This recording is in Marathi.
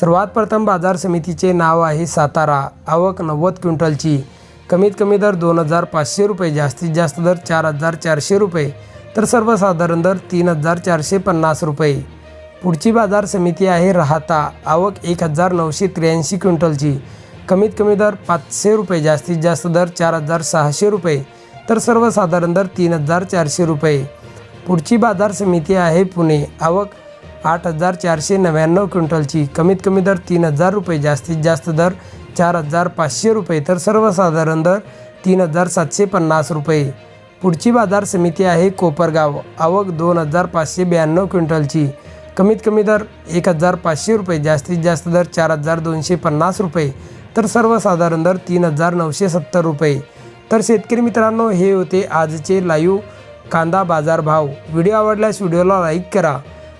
सर्वात प्रथम बाजार समितीचे नाव आहे सातारा. आवक नव्वद क्विंटलची. कमीत कमी दर दोन हजार पाचशे रुपये जास्तीत जास्त दर चार हजार चारशे रुपये तर सर्वसाधारण दर तीन हजार चारशे पन्नास रुपये. पुढची बाजार समिती आहे राहता. आवक एक हजार नऊशे त्र्याऐंशी क्विंटलची. कमीत कमी दर पाचशे रुपये जास्तीत जास्त दर चार हजार सहाशे रुपये तर सर्वसाधारण दर तीन हजार चारशे रुपये. पुढची बाजार समिती आहे पुणे. आवक आठ हजार चारशे नव्याण्णव क्विंटलची. कमीत कमी दर तीन हजार रुपये जास्तीत जास्त दर चार हजार पाचशे रुपये. तर सर्वसाधारण दर तीन हजार सातशे पन्नास रुपये. पुढची बाजार समिती आहे कोपरगाव. आवक दोन हजार पाचशे ब्याण्णव क्विंटलची. कमीत कमी दर एक हजार पाचशे रुपये जास्तीत जास्त दर चार हजार दोनशे पन्नास रुपये. तर सर्वसाधारण दर तीन हजार नऊशे सत्तर रुपये. तर शेतकरी मित्रांनो हे होते आजचे लाईव्ह कांदा बाजार भाव. व्हिडिओ आवडल्यास व्हिडिओला लाईक करा.